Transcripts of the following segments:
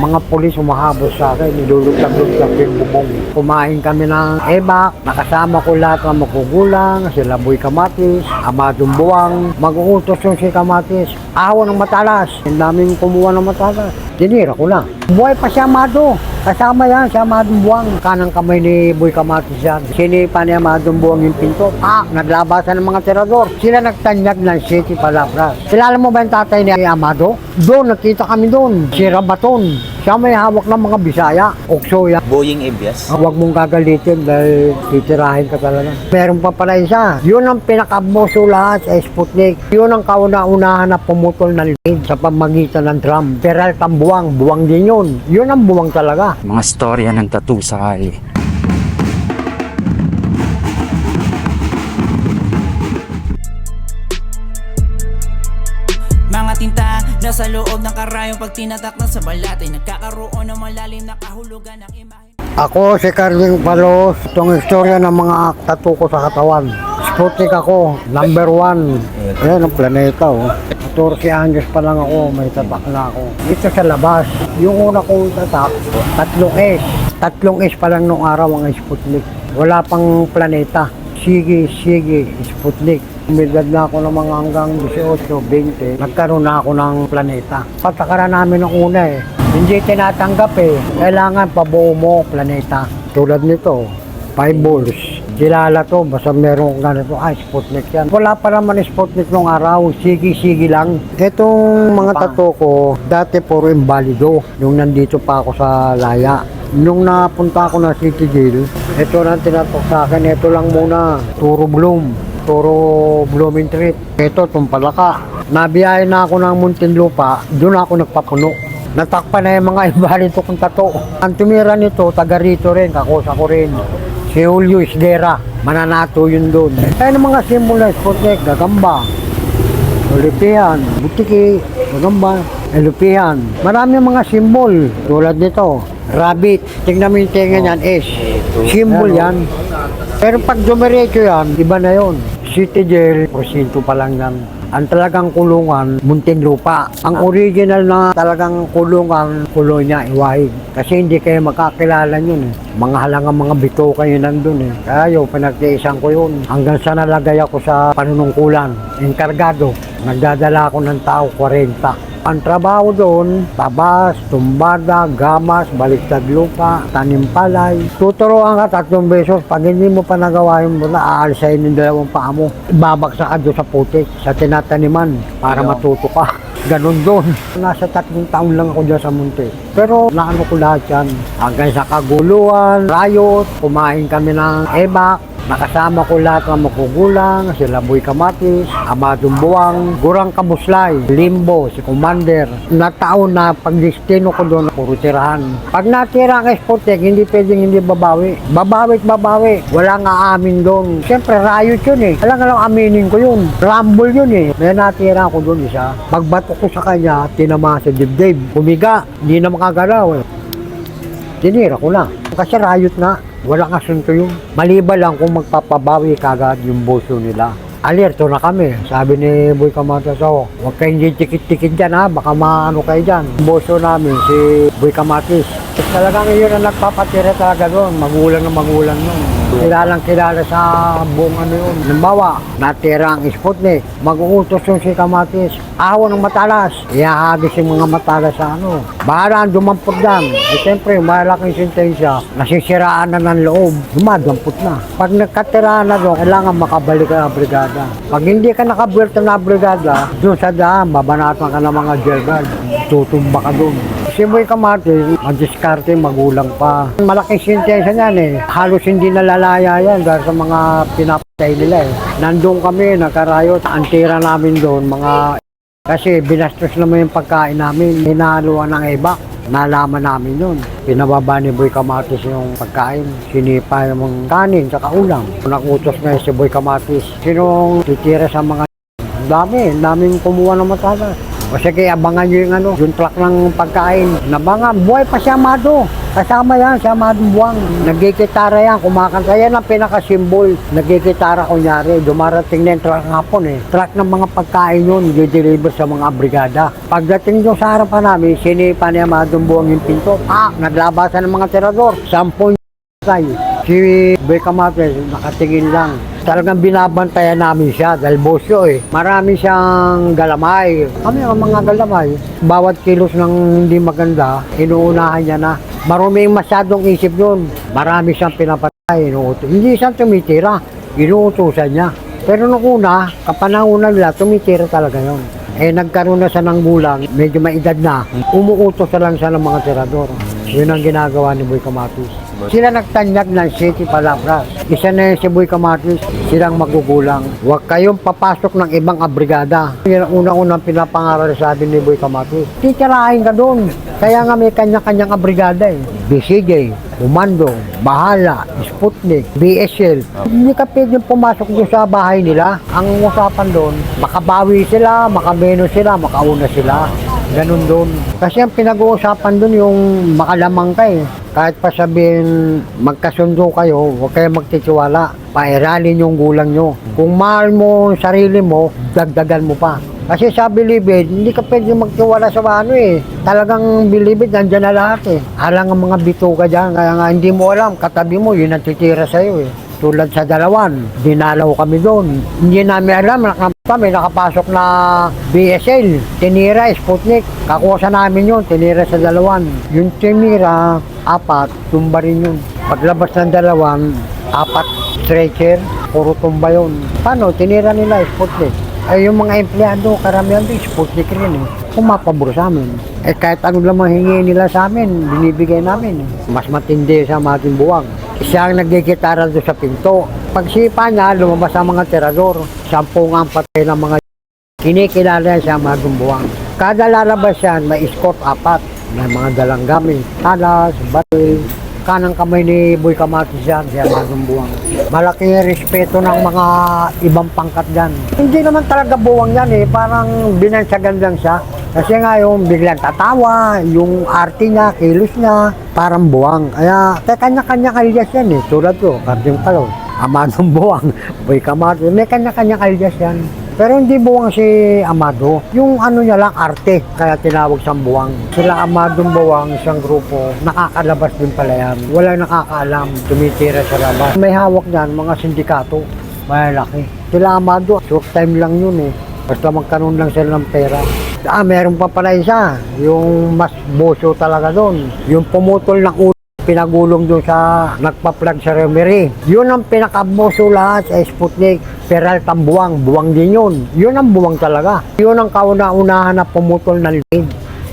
Mga pulis umahabos sa akin, nilulutag-lutag yung bubong. Kumain kami ng ebak, nakasama ko lahat ng magugulang, sila Boy Kamatis, Amadong Buwang, mag-uutos yung si Kamatis, ahaw ng matalas, ang daming kumuha ng matalas. Tinira ko lang. Buhay pa si Amado. Kasama yan si Amadong Buwang. Kanang kamay ni Boy Kamatis yan. Sinipa ni Amadong Buwang yung pinto. Ah, naglabasan ng mga tirador. Sila nagtanyag ng City Palabras. Kilala mo ba yung tatay ni Amado? Doon, nakita kami doon. Si Rabaton. Siya may hawak ng mga Bisaya. Okso yan. Boying Ebias. Huwag mong gagalitin dahil titirahin ka talaga. Meron pa pala isa. Yun ang pinakaboso lahat sa Sputnik. Yun ang kauna-unahan na pumutol ng lead sa pamagitan ng drum. Peral ang buwang. Buwang din yun. Yun ang buwang talaga. Mga storya ng tattoo sa kali. Tinta nasa loob ng karayong pag tinatak na sa balat ay nagkakaroon ng malalim na kahulugan ng imahe. Ako si Carling Palos. Itong istorya ng mga tattoo ko sa katawan. Sputnik ako. Number one. Ayan ang planeta. Oh. 14 anyos pa lang ako. May tatak na ako. Dito sa labas. Yung una kong tatak, tatlong S. Tatlong S pa lang nung araw ang Sputnik. Wala pang planeta. Sige, sige, Sputnik. Umidad na ako ng mga hanggang 18, 20. Nagkaroon na ako ng planeta. Patakaran namin ng una eh. Hindi tinatanggap eh. Kailangan pabuo mo planeta. Tulad nito, five balls. Kilala to, basta meron ganito, ay Sputnik yan. Wala pa naman Sputnik nung araw, sige-sige lang. Itong mga tato ko, dati puro imbalido, yung nandito pa ako sa Laya. Nung napunta ako na City Jail, ito na tinatok sa akin, ito lang muna, Turo Bloom, Turo Blooming Treat. Ito, Tumpalaka. Nabiyahe na ako ng Muntinlupa, doon ako nagpapuno. Natakpan na yung mga ibalito kong tato. Ang tumira nito, taga rito rin, kakusa ko rin. Si Julio Isguera, mananato yun doon. Kaya ng mga simbol na Sputnik, gagamba, Olipian, Butiki, Magamba, Elupian. Marami ang mga simbol tulad nito. Rabbit. Tingnan mo yung tenga niyan, S. Simbol yan. Pero pag dumiretso yan, iba na yon. City Jail, prosinto pa lang yan. Ang talagang kulungan, Muntinlupa. Ang original na talagang kulungan, kolonya, Iwahig. Kasi hindi kayo makakilala yun eh. Mga halangang mga bito kayo nandun eh. Kaya yun, pinagtiisan ko yun. Hanggang sa nalagay ako sa panunungkulan, enkargado. Nagdadala ako ng tao, 40. Ang trabaho doon, tabas, tumbada, gamas, baliktad lupa, tanim palay. Tuturuan ka tatlong beses. Pag hindi mo pa nagawa yung muna, aalisayin yung dalawang paa mo. Babaksa ka doon sa putik, sa tinataniman, para matuto ka. Ganon doon. Nasa tatlong taon lang ako dyan sa munti. Pero naano ko lahat yan. Hanggang sa kaguluhan, riot, kumain kami ng ebak, Nakasama ko lahat ng makugulang, sila Boy Kamatis, Amadong Buwang, Gurang Kabuslay, Limbo, si Commander. Nataon na pagdestino ko doon, puro tirahan. Pag natira ang Spotek, hindi pwedeng hindi babawi. Babawi't babawi. Wala nga amin doon. Siyempre, riot yun eh. Alam nga lang aminin ko yun. Rumble yun eh. May natira ko doon isa. Pagbato ko sa kanya, tinama sa dibdib. Kumiga, hindi na makagalaw eh. Tinira ko lang. Kasi riot na. Walang asunto yun. Maliba lang kung magpapabawi kagad yung boso nila. Alerto na kami. Sabi ni Boy Kamatas, oh, huwag kayong tikit-tikit dyan ha, baka maano kayo dyan. Boso namin, si Boy Kamatis. Talagang yun ang nagpapatira talaga doon, magulang na magulang nun. Kilalang kilala sa buong ano yun. Halimbawa, natira ang Sputnik, mag-uutos yung si Kamatis, ahaw ng matalas, ihahagis yung mga matalas sa ano. Bahala ang dumampot dyan. Eh siyempre, malaking sentensya, nasisiraan na ng loob, dumadampot na. Pag nagkatira na doon, kailangan makabalik ka ng brigada. Pag hindi ka nakabuelta na brigada, doon sa daan, babanatan ka ng mga jail guard. Tutumba ka doon. Si Boy Kamatis, mag-diskarte, magulang pa. Malaking sentensya niyan eh. Halos hindi nalalaya yan dahil sa mga pinapatay nila eh. Nandun kami, nakarayot. Ang tira namin doon, mga... Kasi binastos naman yung pagkain namin. Hinahaluan ng iba. Nalaman namin yun. Pinababa ni Boy Kamatis yung pagkain. Sinipa yung kanin sa ulam. Nakutos na si Boy Kamatis. Sinong titira sa mga dami, daming kumuha ng matalas. O sige, abangan nyo yung ano, yung truck ng pagkain. Nabangan, buhay pa si Amado. Kasama yan sa Amadong Buwang. Nagkikitara yan, kumakanta. Yan ang pinakasimbol. Nagkikitara kunyari. Dumarating na yung truck hapon eh. Truck ng mga pagkain yun, i-deliver sa mga brigada. Pagdating doon sa harapan namin, sinipa ni Amadong Buwang yung pinto. Ah, naglabasan ng mga tirador. Sampung Tay, si Boy Kamates, nakatingin lang. Talagang binabantayan namin siya dahil bosyo eh. Marami siyang galamay. Kami ang mga galamay. Bawat kilos ng hindi maganda, inuunahan niya na. Maruming masyadong isip yun. Marami siyang pinapatay, inuuto. Hindi siya tumitira, inuutusan niya. Pero nung una, kapanahonan nila, tumitira talaga yon. Eh nagkaroon na siya ng gulang, medyo maedad na, umuutos na lang siya ng mga tirador. Yun ang ginagawa ni Boy Kamatis. Sila nagtanyag ng City Palabras. Isa na yun si Boy Kamatis, silang magugulang. Huwag kayong papasok ng ibang abrigada. Yan ang unang-unang pinapangaral sa atin ni Boy Kamatis. Titirahin ka doon. Kaya nga may kanya-kanyang abrigada eh. BCJ, Umando, Bahala, Sputnik, BSL. Hindi ka pwedeng pumasok doon sa bahay nila. Ang usapan doon, makabawi sila, makameno sila, makauna sila. Ganun doon. Kasi ang pinag-uusapan doon yung makalamang ka eh. Kahit pa sabihin magkasundo kayo, huwag kayo magtitiwala. Pairalin yung gulang nyo. Kung mahal mo sarili mo, dagdagan mo pa. Kasi sa bilibid, hindi ka pwede magtiwala sa ano eh. Talagang bilibid, nandyan na lahat eh. Halang ang mga bituka dyan, kaya nga hindi mo alam, katabi mo, yun ang titira sa'yo eh. Tulad sa dalawan, dinalaw kami doon. Hindi namin alam, naka- kami nakapasok na BSL, tinira, Sputnik. Kakuha namin yun, tinira sa dalawan. Yung tinira, apat, tumba rin yun. Paglabas ng dalawan, apat stretcher, puro tumba yun. Paano? Tinira nila, Sputnik. Ay, yung mga empleyado, karamihan doon, Sputnik rin eh. Pumapabor sa amin. Eh, kahit ano lang mahingi nila sa amin, binibigay namin. Mas matindi sa ating buwang. Siya ang nagkikitara doon sa pinto. Pagsipa niya, lumabas ang mga tirador. Sampu nga ang patay ng mga kinikilala siya mga gumbuwang. Kada lalabas yan, may escort apat. May mga dalang gamit. Talas, batil, kanang kamay ni Boy Kamatis yan, siya mga gumbuwang. Malaki respeto ng mga ibang pangkat dyan. Hindi naman talaga buwang yan eh, parang binansagan lang siya. Kasi nga yung biglang tatawa, yung arte niya, kilos niya, parang buwang. Kaya kaya kanya-kanya alias yan eh. Tulad ko, Carding Palon, Amadong Buwang, Boy Kamatis, may kanya-kanya alias yan. Pero hindi buwang si Amado. Yung ano niya lang, arte. Kaya tinawag siyang buwang. Sila Amadong Buwang, isang grupo, nakakalabas din pala yan. Walang nakakaalam, tumitira sa labas. May hawak niyan, mga sindikato. Malalaki. Sila Amado, short time lang yun eh. Basta magkaroon lang sila ng pera. Ah, meron pa pala isa. Yung mas boso talaga doon. Yung pumutol ng ulo pinagulong doon sa nagpa-plug sa Remery. Yun ang pinakaboso lahat sa Sputnik. Peralta buwang, buwang din yun. Yun ang buwang talaga. Yun ang kauna-unahan na pumutol ng lead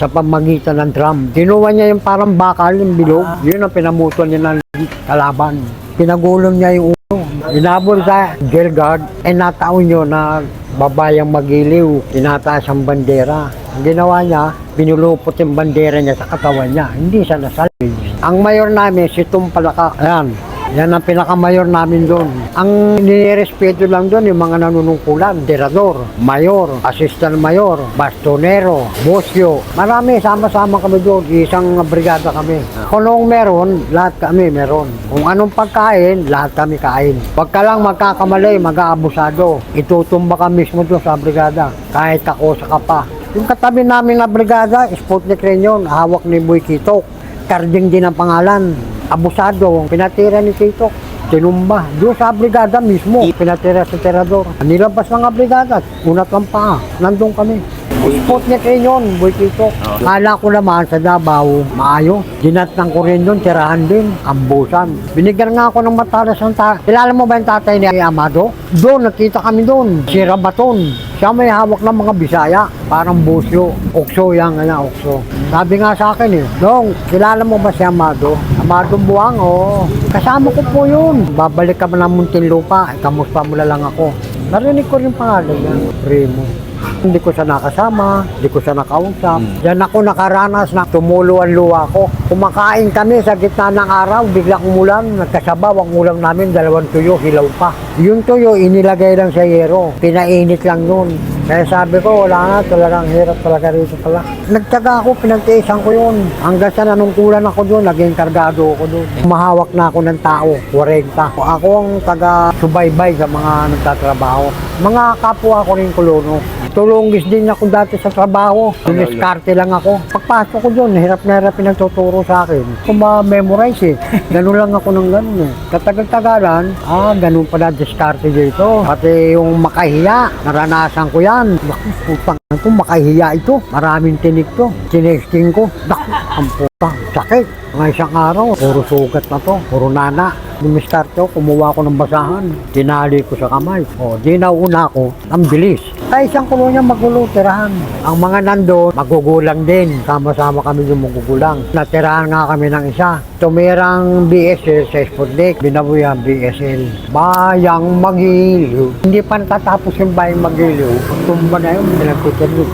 sa pamagitan ng drum. Tinuwa niya yung parang bakal, yung bilog. Yun ang pinamutol niya ng kalaban. Pinagulong niya yung ulo. Inabol sa jail guard, eh nataon nyo na babayang magiliw, tinataas ang bandera. Ang ginawa niya, binulupot yung bandera niya sa katawan niya. Hindi siya nasalvage. Ang mayor namin, si Tum Palaka. Ayan, yan ang pinakamayor namin doon. Ang nirespeto lang doon yung mga nanunungkulan, tirador, mayor, assistant mayor, bastonero, bosyo. Marami, sama-sama kami doon. Isang brigada kami. Kung meron, lahat kami meron. Kung anong pagkain, lahat kami kain. Pagka lang magkakamali, mag-aabusado. Itutumba ka mismo doon sa brigada. Kahit kakosa ka pa. Yung katabi namin na brigada, Sputnik rin yun, hawak ni Boy Kitok. Karding din ang pangalan. Abusado, pinatira ni Tito. Tinumba. Doon sa brigada mismo, pinatira sa terador. Nilabas mga brigada, unat ang paa. Nandun kami. Sputnik rin yun, Boy Tito. Kala ko naman sa Davao, maayo. Dinatnang ko rin doon, tirahan din, ambusan. Binigyan nga ako ng matalas ng ta... Kilala mo ba yung tatay ni Amado? Doon, nakita kami doon. Si Rabaton. Siya may hawak ng mga Bisaya. Parang busyo. Okso yan, kanya okso. Sabi nga sa akin eh, Dong, kilala mo ba si Amado? Amado Buwang, oo. Kasama ko po yun. Babalik ka man ng Muntinlupa, eh, kamusta mo na lang ako. Narinig ko rin pangalan niya, Remo. Hindi ko siya nakasama, hindi ko siya nakausap. Diyan ako nakaranas na tumulo ang luwa ko. Kumakain kami sa gitna ng araw, biglang umulan, nagkasabaw ang ulam namin, dalawang tuyo, hilaw pa. Yung tuyo, inilagay lang sa yero, pinainit lang yun. Kaya sabi ko, wala na, talagang hirap talaga rito pala. Nagtaga ako, pinagtiisan ko yun. Hanggang sa nanungkulan ako doon, naging kargado ako doon. Mahawak na ako ng tao, 40. Ako ang taga-subaybay sa mga nagtatrabaho. Mga kapwa ko rin kolono. Tulungis din ako dati sa trabaho. Dumiskarte lang ako. Pagpasok ko doon, hirap na hirap pinagtuturo sa akin. Kung ma-memorize eh. Ganun lang ako ng ganun eh. Katagal-tagalan, ah, ganun pala diskarte dito. Pati yung makahiya, naranasan ko yan. Naku, putang ito, makahiya ito. Maraming tinik to. Tinesting ko. Naku, ang puta, sakit. Mga isang araw, puro sugat na to, puro nana. Dumiskarte ko, kumuha ko ng basahan. Tinali ko sa kamay. O, di nauna ako, ang bilis. Sa isang kolonya magulo, tirahan. Ang mga nando, magugulang din. Sama-sama kami yung magugulang. Natirahan nga kami ng isa. Tumirang BSL sa Sputnik. Binabuhi ang BSL. Bayang Magiliw. Hindi pa natatapos yung Bayang Magiliw. Tumba na yun,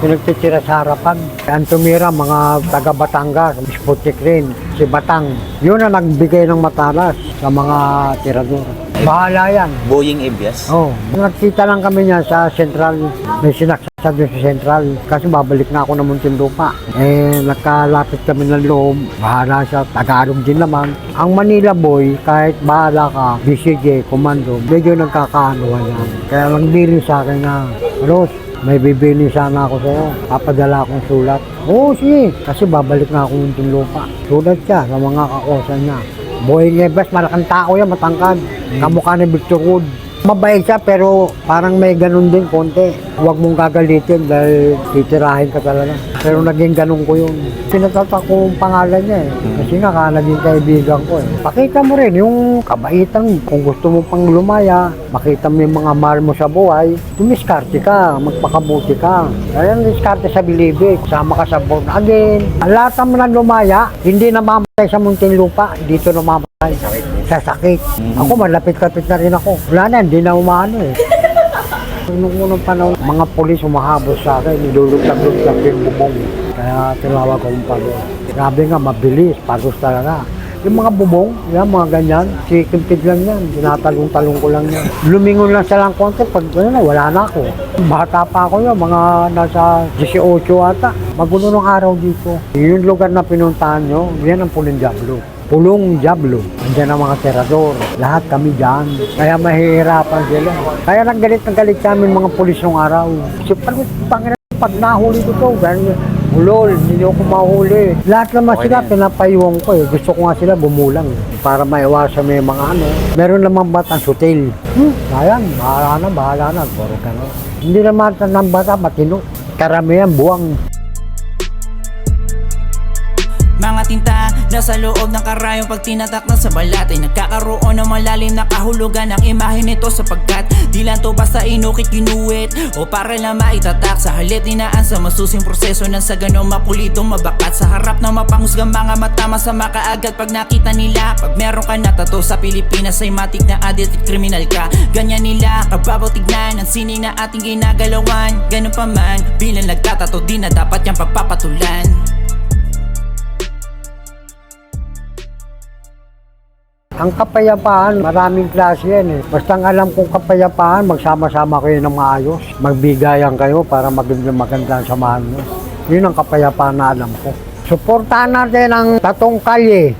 pinagtitira sa harapan. Ang tumira, mga taga Batangas, Sputnik rin, si Batang. Yun ang nagbigay ng matalas sa mga tirador. Bahala yan. Boying Ebias. Oh, nagkita lang kami niya sa Central. May sinaksak doon sa Central. Kasi babalik na ako ng Muntinlupa. Eh, nagkalapit kami ng loob. Bahala siya. Tagalog din naman. Ang Manila boy, kahit bahala ka, BCJ, Commando, medyo nagkakaanuhan yan. Kaya nagbili sa akin na, Ros, may bibili sana ako sa'yo. Papadala akong sulat. Oo, sige. Kasi babalik na ako ng Muntinlupa. Sulat siya sa mga kakosan niya. Boy Nieves, malaking tao yan, matangkad. Kamukha ni Victor Wood. Mabait siya pero parang may ganun din konti. Huwag mong gagalitin dahil titirahin ka talaga. Pero naging ganun ko yun. Pinatatak ko yung pangalan niya eh. Kasi nga ka naging kaibigan ko eh. Pakita mo rin yung kabaitan. Kung gusto mo pang lumaya, makita mo yung mga mahal mo sa buhay, tumiskarte ka, magpakabuti ka. Kaya diskarte sa bilibig, sama ka sa born again. Lahat naman lumaya, hindi namamatay sa munting lupa, dito namamatay sa sakit. Ako malapit-lapit na rin ako. Wala na, hindi na umaano eh. Nung unang panahon, mga polis humahabos sa akin, nilulutag-lutag yung bubong. Kaya tinawag ko yung palo. Grabe nga, mabilis, pagos talaga. Yung mga bubong, yan, mga ganyan, sikimpid lang yan, tinatalong-talong ko lang yan. Lumingon lang sa lang konti, pag ano na, wala na ako. Bata pa ako yun, mga nasa 18 ata. Magulo ng araw dito. Yung lugar na pinuntahan nyo, yan ang Pulong Diablo. Pulong Diablo. Andiyan ang mga terador. Lahat kami dyan. Kaya mahihirapan sila. Kaya naggalit na galit sa amin mga pulis nung araw. Kasi pag, pag, pag nahuli ko to, ganyan, ulol, hindi ako mahuli. Lahat naman sila, pinapayuwang ko eh. Gusto ko nga sila bumulang para maiwasan may mga ano. Meron naman batang sutil. Hmm, ayan, bahala na, bahala na. Na. Hindi naman ng bata, matino. Karamihan, buwang. Mga tinta nasa loob ng karayong pag tinatak na sa balat ay nagkakaroon ng malalim na kahulugan ang imahe nito sapagkat di lang to basta inukit ginuwit o para lang maitatak. Sa halit dinaan sa masusing proseso ng sa ganong mapulitong mabakat. Sa harap ng mapanghusgang mga mata masama kaagad pag nakita nila. Pag meron ka na tato sa Pilipinas ay matik na addict at kriminal ka. Ganyan nila kababaw tignan ang sining na ating ginagalawan. Ganun pa man bilang nagtatato di na dapat yung pagpapatulan Ang kapayapaan, maraming klase yan eh. Basta alam kong kapayapaan, magsama-sama kayo ng maayos. Magbigayan kayo para maging maganda ang samahan nyo. Yun ang kapayapaan na alam ko. Suportahan natin ang tatong kalye.